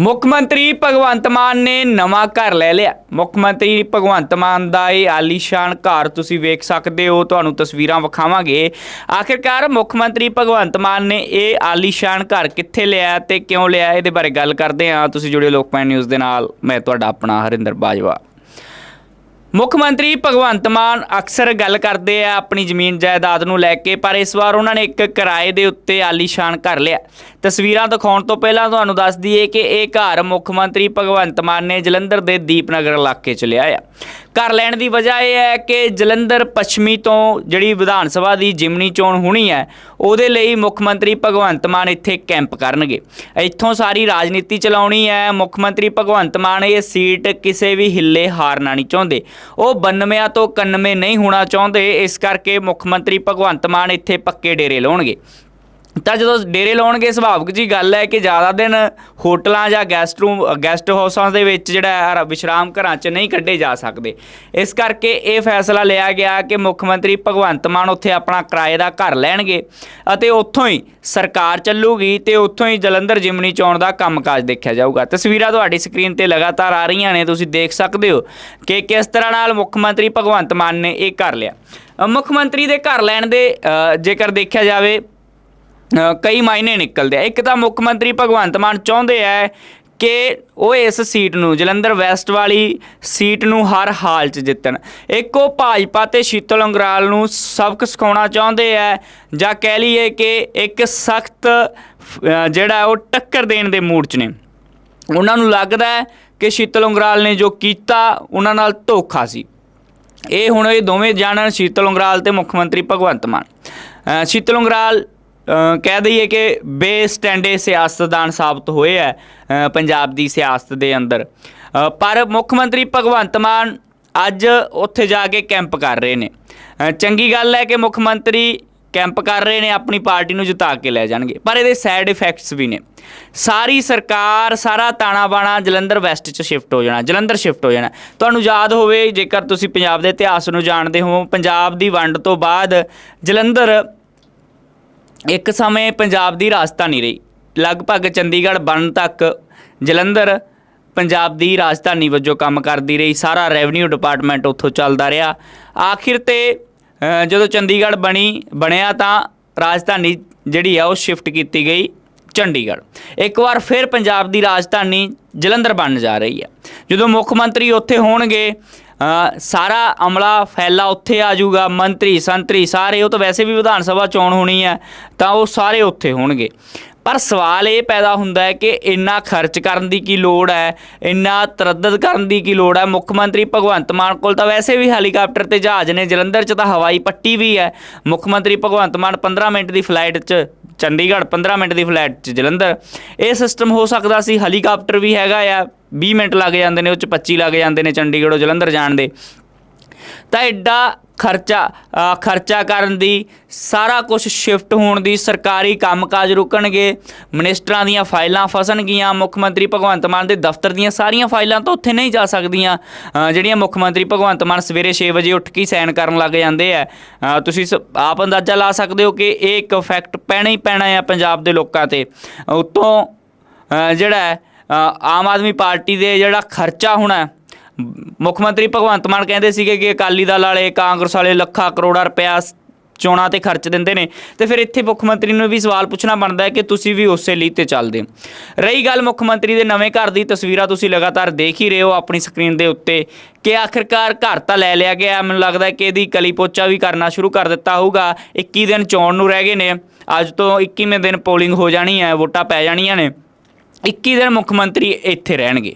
ਮੁੱਖ ਮੰਤਰੀ ਭਗਵੰਤ ਮਾਨ ਨੇ ਨਵਾਂ ਘਰ ਲੈ ਲਿਆ। ਮੁੱਖ ਮੰਤਰੀ ਭਗਵੰਤ ਮਾਨ ਦਾ ਇਹ ਆਲੀਸ਼ਾਨ ਘਰ ਤੁਸੀਂ ਵੇਖ ਸਕਦੇ ਹੋ, ਤੁਹਾਨੂੰ ਤਸਵੀਰਾਂ ਵਿਖਾਵਾਂਗੇ। ਆਖਿਰਕਾਰ ਮੁੱਖ ਮੰਤਰੀ ਭਗਵੰਤ ਮਾਨ ਨੇ ਇਹ ਆਲੀਸ਼ਾਨ ਘਰ ਕਿੱਥੇ ਲਿਆ ਤੇ ਕਿਉਂ ਲਿਆ, ਇਹਦੇ ਬਾਰੇ ਗੱਲ ਕਰਦੇ ਹਾਂ। ਤੁਸੀਂ ਜੁੜੇ ਲੋਕਪਾਲ ਨਿਊਜ਼ ਦੇ ਨਾਲ, ਮੈਂ ਤੁਹਾਡਾ ਆਪਣਾ ਹਰਿੰਦਰ ਬਾਜਵਾ। ਮੁੱਖ ਮੰਤਰੀ ਭਗਵੰਤ ਮਾਨ ਅਕਸਰ ਗੱਲ ਕਰਦੇ ਆ ਆਪਣੀ ਜ਼ਮੀਨ ਜਾਇਦਾਦ ਨੂੰ ਲੈ ਕੇ, ਪਰ ਇਸ ਵਾਰ ਉਹਨਾਂ ਨੇ ਇੱਕ ਕਿਰਾਏ ਦੇ ਉੱਤੇ ਆਲੀਸ਼ਾਨ ਘਰ ਲਿਆ। ਤਸਵੀਰਾਂ ਦਿਖਾਉਣ ਤੋਂ ਪਹਿਲਾਂ ਤੁਹਾਨੂੰ ਦੱਸ ਦਈਏ ਕਿ ਇਹ ਘਰ ਮੁੱਖ ਮੰਤਰੀ ਭਗਵੰਤ ਮਾਨ ਨੇ ਜਲੰਧਰ ਦੇ ਦੀਪਨਗਰ ਇਲਾਕੇ 'ਚ ਲਿਆ ਆ ਘਰ ਲੈਣ ਦੀ ਵਜ੍ਹਾ ਇਹ ਹੈ ਕਿ ਜਲੰਧਰ ਪੱਛਮੀ ਤੋਂ ਜਿਹੜੀ ਵਿਧਾਨ ਸਭਾ ਦੀ ਜਿਮਨੀ ਚੋਣ ਹੋਣੀ ਹੈ, ਉਹਦੇ ਲਈ ਮੁੱਖ ਮੰਤਰੀ ਭਗਵੰਤ ਮਾਨ ਇੱਥੇ ਕੈਂਪ ਕਰਨਗੇ। ਇੱਥੋਂ ਸਾਰੀ ਰਾਜਨੀਤੀ ਚਲਾਉਣੀ ਹੈ। ਮੁੱਖ ਮੰਤਰੀ ਭਗਵੰਤ ਮਾਨ ਇਹ ਸੀਟ ਕਿਸੇ ਵੀ ਹਿੱਲੇ ਹਾਰਨਾ ਨਹੀਂ ਚਾਹੁੰਦੇ। ਉਹ 92 ਤੋਂ 91 ਨਹੀਂ ਹੋਣਾ ਚਾਹੁੰਦੇ, ਇਸ ਕਰਕੇ ਮੁੱਖ ਮੰਤਰੀ ਭਗਵੰਤ ਮਾਨ ਇੱਥੇ ਪੱਕੇ ਡੇਰੇ ਲਾਉਣਗੇ। ਤਾਂ ਜਦੋਂ ਡੇਰੇ ਲਾਉਣਗੇ, ਸੁਭਾਵਿਕ ਜੀ ਗੱਲ ਹੈ ਕਿ ਜ਼ਿਆਦਾ ਦਿਨ ਹੋਟਲਾਂ ਜਾਂ ਗੈਸਟ ਰੂਮ ਗੈਸਟ ਹਾਊਸਾਂ ਦੇ ਵਿੱਚ ਜਿਹੜਾ ਵਿਸ਼ਰਾਮ ਘਰਾਂ 'ਚ ਨਹੀਂ ਕੱਢੇ ਜਾ ਸਕਦੇ। ਇਸ ਕਰਕੇ ਇਹ ਫੈਸਲਾ ਲਿਆ ਗਿਆ ਕਿ ਮੁੱਖ ਮੰਤਰੀ ਭਗਵੰਤ ਮਾਨ ਉੱਥੇ ਆਪਣਾ ਕਿਰਾਏ ਦਾ ਘਰ ਲੈਣਗੇ ਅਤੇ ਉੱਥੋਂ ਹੀ ਸਰਕਾਰ ਚੱਲੂਗੀ ਤੇ ਉੱਥੋਂ ਹੀ ਜਲੰਧਰ ਜਿਮਨੀ ਚੋਣ ਦਾ ਕੰਮਕਾਜ ਦੇਖਿਆ ਜਾਊਗਾ। ਤਸਵੀਰਾਂ ਤੁਹਾਡੀ ਸਕਰੀਨ ਤੇ ਲਗਾਤਾਰ ਆ ਰਹੀਆਂ ਨੇ, ਤੁਸੀਂ ਦੇਖ ਸਕਦੇ ਹੋ ਕਿ ਕਿਸ ਤਰ੍ਹਾਂ ਨਾਲ ਮੁੱਖ ਮੰਤਰੀ ਭਗਵੰਤ ਮਾਨ ਨੇ ਇਹ ਕਰ ਲਿਆ। ਮੁੱਖ ਮੰਤਰੀ ਦੇ ਘਰ ਲੈਣ ਦੇ ਜੇਕਰ ਦੇਖਿਆ ਜਾਵੇ ਕਈ ਮਾਇਨੇ ਨਿਕਲਦੇ ਆ। ਇੱਕ ਤਾਂ ਮੁੱਖ ਮੰਤਰੀ ਭਗਵੰਤ ਮਾਨ ਚਾਹੁੰਦੇ ਆ ਕਿ ਉਹ ਇਸ ਸੀਟ ਨੂੰ, ਜਲੰਧਰ ਵੈਸਟ ਵਾਲੀ ਸੀਟ ਨੂੰ ਹਰ ਹਾਲ 'ਚ ਜਿੱਤਣ। ਇੱਕ ਉਹ ਭਾਜਪਾ ਤੇ ਸ਼ੀਤਲ ਅੰਗਰਾਲ ਨੂੰ ਸਬਕ ਸਿਖਾਉਣਾ ਚਾਹੁੰਦੇ ਆ ਜਾਂ ਕਹਿ ਲਈਏ ਕਿ ਇੱਕ ਸਖਤ ਜਿਹੜਾ ਉਹ ਟੱਕਰ ਦੇਣ ਦੇ ਮੂਡ 'ਚ ਨੇ। ਉਹਨਾਂ ਨੂੰ ਲੱਗਦਾ ਹੈ ਕਿ ਸ਼ੀਤਲ ਅੰਗਰਾਲ ਨੇ ਜੋ ਕੀਤਾ, ਉਹਨਾਂ ਨਾਲ ਧੋਖਾ ਸੀ। ਇਹ ਹੁਣ ਇਹ ਦੋਵੇਂ ਜਾਣਨ ਸ਼ੀਤਲ ਅੰਗਰਾਲ ਤੇ ਮੁੱਖ ਮੰਤਰੀ ਭਗਵੰਤ ਮਾਨ। ਸ਼ੀਤਲ ਅੰਗਰਾਲ ਕਹਿ ਦਈਏ ਕਿ ਬੇਸਟੈਂਡੇ ਸਿਆਸਤਦਾਨ ਸਾਬਤ ਹੋਏ ਹੈ ਪੰਜਾਬ ਦੀ ਸਿਆਸਤ ਦੇ ਅੰਦਰ। ਪਰ ਮੁੱਖ ਮੰਤਰੀ ਭਗਵੰਤ ਮਾਨ ਅੱਜ ਉੱਥੇ ਜਾ ਕੇ ਕੈਂਪ ਕਰ ਰਹੇ ਨੇ। ਚੰਗੀ ਗੱਲ ਹੈ ਕਿ ਮੁੱਖ ਮੰਤਰੀ ਕੈਂਪ ਕਰ ਰਹੇ ਨੇ, ਆਪਣੀ ਪਾਰਟੀ ਨੂੰ ਜਿਤਾ ਕੇ ਲੈ ਜਾਣਗੇ, ਪਰ ਇਹਦੇ ਸਾਈਡ ਇਫੈਕਟਸ ਵੀ ਨੇ। ਸਾਰੀ ਸਰਕਾਰ, ਸਾਰਾ ਤਾਣਾ ਬਾਣਾ ਜਲੰਧਰ ਵੈਸਟ ਚ ਸ਼ਿਫਟ ਹੋ ਜਾਣਾ, ਜਲੰਧਰ ਸ਼ਿਫਟ ਹੋ ਜਾਣਾ। ਤੁਹਾਨੂੰ ਯਾਦ ਹੋਵੇ, ਜੇਕਰ ਤੁਸੀਂ ਪੰਜਾਬ ਦੇ ਇਤਿਹਾਸ ਨੂੰ ਜਾਣਦੇ ਹੋ, ਪੰਜਾਬ ਦੀ ਵੰਡ ਤੋਂ ਬਾਅਦ ਜਲੰਧਰ ਇੱਕ ਸਮੇਂ ਪੰਜਾਬ ਦੀ ਰਾਜਧਾਨੀ ਰਹੀ। ਲਗਭਗ ਚੰਡੀਗੜ੍ਹ ਬਣਨ ਤੱਕ ਜਲੰਧਰ ਪੰਜਾਬ ਦੀ ਰਾਜਧਾਨੀ ਵਜੋਂ ਕੰਮ ਕਰਦੀ ਰਹੀ। ਸਾਰਾ ਰੈਵਨਿਊ ਡਿਪਾਰਟਮੈਂਟ ਉੱਥੋਂ ਚੱਲਦਾ ਰਿਹਾ। ਆਖਿਰ ਤੇ ਜਦੋਂ ਚੰਡੀਗੜ੍ਹ ਬਣੀ, ਬਣਿਆ ਤਾਂ ਰਾਜਧਾਨੀ ਜਿਹੜੀ ਆ ਉਹ ਸ਼ਿਫਟ ਕੀਤੀ ਗਈ ਚੰਡੀਗੜ੍ਹ। ਇੱਕ ਵਾਰ ਫਿਰ ਪੰਜਾਬ ਦੀ ਰਾਜਧਾਨੀ ਜਲੰਧਰ ਬਣਨ ਜਾ ਰਹੀ ਹੈ ਜਦੋਂ ਮੁੱਖ ਮੰਤਰੀ ਉੱਥੇ ਹੋਣਗੇ ਸਾਰਾ ਅਮਲਾ ਫੈਲਾ ਉੱਥੇ ਆ ਜਾਊਗਾ, ਮੰਤਰੀ, ਸੰਤਰੀ ਸਾਰੇ, ਉਹ ਤਾਂ ਵੈਸੇ ਵੀ ਵਿਧਾਨ ਸਭਾ ਚੋਣ ਹੋਣੀ ਹੈ, ਤਾਂ ਉਹ ਸਾਰੇ ਉੱਥੇ ਹੋਣਗੇ। ਪਰ ਸਵਾਲ ਇਹ ਪੈਦਾ ਹੁੰਦਾ ਹੈ ਕਿ ਇੰਨਾ ਖਰਚ ਕਰਨ ਦੀ ਕੀ ਲੋੜ ਹੈ, ਇੰਨਾ ਤਰੱਦਦ ਕਰਨ ਦੀ ਕੀ ਲੋੜ ਹੈ? ਮੁੱਖ ਮੰਤਰੀ ਭਗਵੰਤ ਮਾਨ ਕੋਲ ਤਾਂ ਵੈਸੇ ਵੀ ਹੈਲੀਕਾਪਟਰ ਤੇ ਜਹਾਜ਼ ਨੇ, ਜਲੰਧਰ 'ਚ ਤਾਂ ਹਵਾਈ ਪੱਟੀ ਵੀ ਹੈ। ਮੁੱਖ ਮੰਤਰੀ ਭਗਵੰਤ ਮਾਨ 15 ਮਿੰਟ ਦੀ ਫਲਾਈਟ 'ਚ ਚੰਡੀਗੜ੍ਹ 15 ਮਿੰਟ ਦੀ ਫਲਾਈਟ 'ਚ ਜਲੰਧਰ। ਇਹ ਸਿਸਟਮ ਹੋ ਸਕਦਾ ਸੀ ਹੈਲੀਕਾਪਟਰ ਵੀ ਹੈਗਾ ਆ 20 ਮਿੰਟ ਲੱਗ ਜਾਂਦੇ ਨੇ, ਉਹ 'ਚ 25 ਲੱਗ ਜਾਂਦੇ ਨੇ ਚੰਡੀਗੜ੍ਹੋਂ ਜਲੰਧਰ ਜਾਣ ਦੇ। ਤਾਂ ਐਡਾ ਖਰਚਾ ਖਰਚਾ ਕਰਨ ਦੀ, ਸਾਰਾ ਕੁਝ ਸ਼ਿਫਟ ਹੋਣ ਦੀ ਸਰਕਾਰੀ ਕੰਮਕਾਜ ਰੁਕਣਗੇ। ਮਿਨਿਸਟਰਾਂ ਦੀਆਂ ਫਾਈਲਾਂ ਫਸਣਗੀਆਂ ਮੁੱਖ ਮੰਤਰੀ ਭਗਵੰਤ ਮਾਨ ਦੇ ਦਫ਼ਤਰ ਦੀਆਂ ਸਾਰੀਆਂ ਫਾਈਲਾਂ ਤਾਂ ਉੱਥੇ ਨਹੀਂ ਜਾ ਸਕਦੀਆਂ। ਜਿਹੜੀਆਂ ਮੁੱਖ ਮੰਤਰੀ ਭਗਵੰਤ ਮਾਨ ਸਵੇਰੇ 6 ਵਜੇ ਉੱਠ ਕੇ ਸਾਈਨ ਕਰਨ ਲੱਗ ਜਾਂਦੇ ਆ। ਤੁਸੀਂ ਸ- ਆਪ ਅੰਦਾਜ਼ਾ ਲਾ ਸਕਦੇ ਹੋ ਕਿ ਇਹ ਇੱਕ ਇਫੈਕਟ ਪੈਣਾ ਹੀ ਪੈਣਾ ਹੈ ਪੰਜਾਬ ਦੇ ਲੋਕਾਂ ਤੇ। ਉਤੋਂ ਜਿਹੜਾ ਆਮ ਆਦਮੀ ਪਾਰਟੀ ਦੇ ਜਿਹੜਾ ਖਰਚਾ ਹੋਣਾ ਮੁੱਖ ਮੰਤਰੀ ਭਗਵੰਤ ਮਾਨ ਕਹਿੰਦੇ ਸੀਗੇ ਕਿ ਅਕਾਲੀ ਦਲ ਵਾਲੇ, ਕਾਂਗਰਸ ਵਾਲੇ ਲੱਖਾਂ ਕਰੋੜਾਂ ਰੁਪਇਆ ਚੋਣਾਂ ਤੇ ਖਰਚ ਦਿੰਦੇ ਨੇ। ਤੇ ਫਿਰ ਇੱਥੇ ਮੁੱਖ ਮੰਤਰੀ ਨੂੰ ਵੀ ਸਵਾਲ ਪੁੱਛਣਾ ਬਣਦਾ ਹੈ ਕਿ ਤੁਸੀਂ ਵੀ ਉਸੇ ਲਈ ਤੇ ਚੱਲਦੇ ਹੋ। ਰਹੀ ਗੱਲ ਮੁੱਖ ਮੰਤਰੀ ਦੇ ਨਵੇਂ ਘਰ ਦੀ ਤਸਵੀਰਾਂ ਤੁਸੀਂ ਲਗਾਤਾਰ ਦੇਖ ਹੀ ਰਹੇ ਹੋ ਆਪਣੀ ਸਕਰੀਨ ਦੇ ਉੱਤੇ ਕਿ ਆਖਿਰਕਾਰ ਘਰ ਤਾਂ ਲੈ ਲਿਆ ਗਿਆ। ਮੈਨੂੰ ਲੱਗਦਾ ਕਿ ਇਹਦੀ ਕਲੀ ਪੋਚਾ ਵੀ ਕਰਨਾ ਸ਼ੁਰੂ ਕਰ ਦਿੱਤਾ ਹੋਊਗਾ। 21 ਦਿਨ ਚੋਣ ਨੂੰ ਰਹਿ ਗਏ ਨੇ। ਅੱਜ ਤੋਂ 21ਵੇਂ ਦਿਨ ਪੋਲਿੰਗ ਹੋ ਜਾਣੀ ਹੈ, ਵੋਟਾਂ ਪੈ ਜਾਣੀਆਂ ਨੇ। 21 ਦਿਨ ਮੁੱਖ ਮੰਤਰੀ ਇੱਥੇ ਰਹਿਣਗੇ।